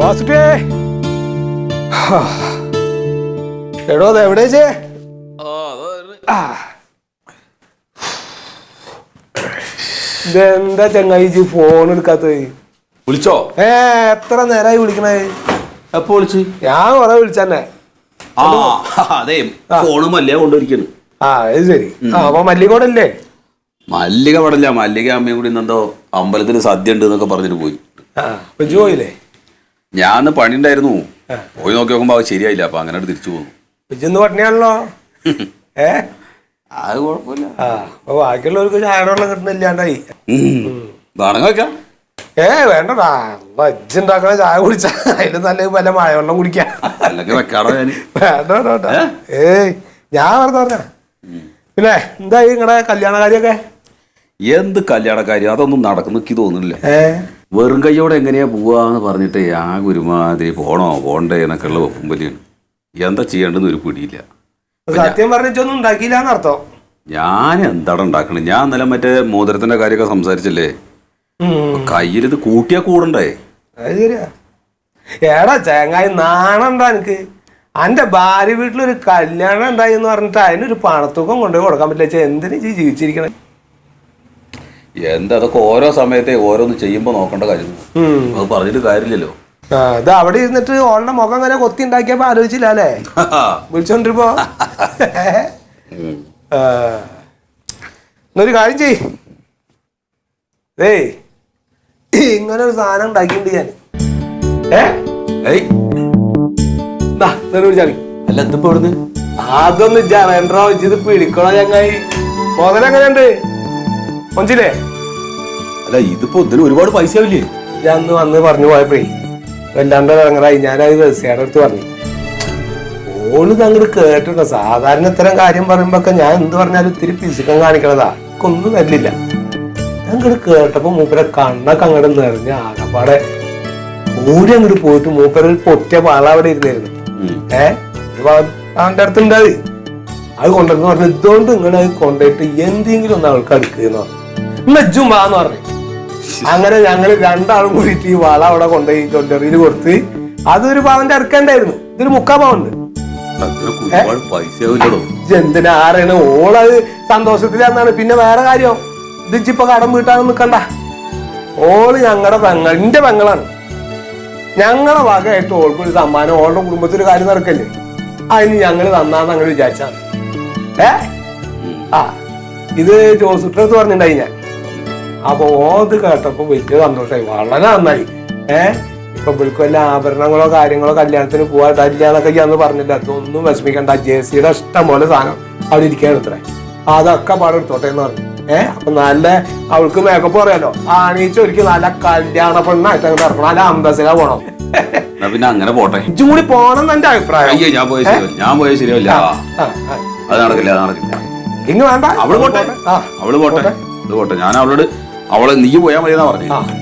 വാസുട്ടേ എടോ അത് എവിടെ ചേ ഇതെന്താ ചങ്ങായി ഫോൺ എടുക്കാത്തത്? വിളിച്ചോ? ഏ എത്ര നേരമായി വിളിക്കണേ? എപ്പോ വിളിച്ച്? ഞാൻ കൊറേ വിളിച്ചന്നെ. ആ അതെ ഫോണ് മല്ലിക കൊണ്ടുവരിക്കുന്നു. ആ അത് ശരി. ആ അപ്പൊ മല്ലികോടല്ലേ മല്ലിക പടല്ല മല്ലിക അമ്മയും കൂടി എന്തോ അമ്പലത്തിൽ സദ്യ ഉണ്ട് എന്നൊക്കെ പറഞ്ഞിട്ട് പോയി. പോയില്ലേ? ഞാൻ പണി ഉണ്ടായിരുന്നു പോയി നോക്കി നോക്കുമ്പോ അത് ശരിയായില്ല. അപ്പൊ അങ്ങനെ തിരിച്ചു പോകുന്നു ഇജ്ജൊന്ന് പട്ടിണിയാണല്ലോ ഏ? അത് കുഴപ്പമില്ല. ആ അപ്പൊ ബാക്കിയുള്ളവർക്ക് ചായ വെള്ളം കിട്ടുന്നില്ലാണ്ടായി വേണമെങ്കിൽ വെക്കാം ഏ വേണ്ടടാ. ഇജ്ജ് ഉണ്ടാക്കണ ചായ കുടിച്ചാ അതിന് നല്ല പല മഴവെള്ളം കുടിക്കാം. അല്ലെങ്കിൽ വെക്കാടോ ഞാൻ വേണ്ട വേണ്ട, വേണ്ട. ഏയ് ഞാൻ വെറുതെ പറഞ്ഞ പിന്നെ എന്തായി നിങ്ങളുടെ കല്യാണ കാര്യമൊക്കെ എന്ത് കല്യാണക്കാര്യം അതൊന്നും നടക്കുന്ന എനിക്ക് തോന്നുന്നില്ല. ഏ? വെറും കൈയോടെ എങ്ങനെയാ പോവാന്ന് പറഞ്ഞിട്ട് ആ ഒരുമാതിരി പോണോ പോണ്ടേ എന്നൊക്കെ ഉള്ള വെപ്പുമ്പലിയാണ് എന്താ ചെയ്യേണ്ടെന്ന് ഒരു പിടിയില്ല. സത്യം പറഞ്ഞൊന്നും ഉണ്ടാക്കിയില്ല എന്നർത്ഥം. ഞാൻ എന്താണ് ഉണ്ടാക്കണേ? ഞാൻ ഇന്നലെ മറ്റേ മോതിരത്തിന്റെ കാര്യമൊക്കെ സംസാരിച്ചില്ലേ? കയ്യിൽ ഇത് കൂട്ടിയാ കൂടണ്ടേ? ഏടാ ചേങ്ങായി നാണണ്ടാ എനിക്ക് അന്റെ ഭാര്യ വീട്ടിലൊരു കല്യാണം ഉണ്ടായി എന്ന് പറഞ്ഞിട്ട് അതിനൊരു പണത്തൂക്കം കൊണ്ടുപോയി കൊടുക്കാൻ പറ്റില്ല. എന്തിനു ജീവിച്ചിരിക്കണേ? എന്താ അതൊക്കെ ഓരോ സമയത്തെ ഓരോന്ന് ചെയ്യുമ്പോ നോക്കേണ്ട കാര്യം. അത് പറഞ്ഞിട്ട് കാര്യമില്ലല്ലോ. ഇത് അവിടെ ഇരുന്നിട്ട് ഓളുടെ മുഖം ഇങ്ങനെ കൊത്തി ഉണ്ടാക്കിയപ്പോ ആലോചിച്ചില്ല അല്ലേ? വിളിച്ചോണ്ടിരിപ്പോ. എന്നൊരു കാര്യം ചെയ് ഏയ് ഇങ്ങനെ ഒരു സാധനം ഉണ്ടാക്കിയിട്ടുണ്ട് ഞാൻ. അല്ല എന്തിപ്പോ അതൊന്നും ജനറോ ഇത് പിടിക്കണോ ഞങ്ങൾ മുതലെങ്ങനെയുണ്ട്? കൊഞ്ചില്ലേ അല്ല ഇതിപ്പോ ഇതിന് ഒരുപാട് പൈസ ആവില്ലേ ഞാൻ അന്ന് വന്ന് പറഞ്ഞു പോയപ്പോഴേ വല്ലാണ്ട് ഇറങ്ങറായി ഞാനത് രസിയുടെ അടുത്ത് പറഞ്ഞു. ഓൾ അങ്ങോട്ട് കേട്ടിട്ടോ സാധാരണ ഇത്തരം കാര്യം പറയുമ്പോ ഞാൻ എന്ത് പറഞ്ഞാലും ഇത്തിരി പിശുക്കം കാണിക്കണതാ. ഒന്നും തരില്ല. അങ്ങോട്ട് കേട്ടപ്പോ മൂപ്പരെ കണ്ണൊക്കെ അങ്ങോട്ട് നിറഞ്ഞ ആകപ്പാടെ ഓടി അങ്ങോട്ട് പോയിട്ട് മൂപ്പര പൊറ്റ പാള അവിടെ ഇരുന്നായിരുന്നു. ഏഹ് അവന്റെ അടുത്തുണ്ടായി അത്. കൊണ്ടുവരുന്ന പറഞ്ഞു ഇതുകൊണ്ട് ഇങ്ങനെ അത് കൊണ്ടുപോയിട്ട് എന്തെങ്കിലും ഒന്ന് അവൾക്ക് അടുക്കുന്നോ മെജ്ജും വാന്ന് പറഞ്ഞു. അങ്ങനെ ഞങ്ങൾ രണ്ടാളും കൂടിയിട്ട് ഈ വള അവിടെ കൊണ്ടുപോയി ജ്വല്ലറിയിൽ കൊടുത്ത് അതൊരു പാവന്റെ അടുക്കണ്ടായിരുന്നു ഇതൊരു മുക്കാ ആവില്ലടോ എന്തിനാ ആരാണ്? ഓളത് സന്തോഷത്തിലാന്നാണ്. പിന്നെ വേറെ കാര്യം. ഇത് ഇപ്പൊ കടം വീട്ടാണ് നിക്കണ്ട. ഓൾ ഞങ്ങളുടെ പെങ്ങൾ എന്റെ പെങ്ങളാണ്. ഞങ്ങളെ വകയായിട്ട് ഓൾക്ക് ഒരു സമ്മാനം ഓളുടെ കുടുംബത്തിൽ ഒരു കാര്യം നടക്കല്ലേ? അതിന് ഞങ്ങൾ തന്നാന്ന് അങ്ങനെ വിചാരിച്ചാണ് ഏ? ആ ഇത് ജോസുട്ടടുത്ത് പറഞ്ഞിട്ടുണ്ടായി ഞാൻ. അപ്പൊ ഓത് കേട്ടപ്പോ വലിയ സന്തോഷമായി വളരെ നന്നായി. ഏ? ഇപ്പൊ ഇവൾക്ക് വല്ല ആഭരണങ്ങളോ കാര്യങ്ങളോ കല്യാണത്തിന് പോവാ എന്നൊക്കെ ഞാൻ പറഞ്ഞില്ല. അതൊന്നും വിഷമിക്കണ്ട. ജേസിയുടെ ഇഷ്ടം പോലെ സാധനം അവിടെ ഇരിക്കാൻ എടുത്തേ അതൊക്കെ പാടെ എടുത്തോട്ടെ എന്ന് പറഞ്ഞു. ഏഹ് അപ്പൊ നല്ല അവൾക്ക് മേക്കപ്പ് പറയാലോ. ആണീച്ച ഒരിക്കലും നല്ല കല്യാണ പെണ്ണായിട്ട് അങ്ങനെ ഇറക്കണം നല്ല അന്തസ്സിലാ പോണം. പിന്നെ അങ്ങനെ പോട്ടെ. ജൂണി കൂടി പോണം എന്റെ അഭിപ്രായം. അയ്യോ ഞാൻ പോയ ശരിയല്ല. ഞാൻ പോയ ആ. അത് നടക്കില്ല അത് നടക്കില്ല. ഇങ്ങ് വേണ്ട. അവൾ പോട്ടെ. അവൾ പോട്ടെ. അത് പോട്ടെ. ഞാൻ അവളോട് അവളെ നീ പോയാൽ മതി എന്നാ പറഞ്ഞു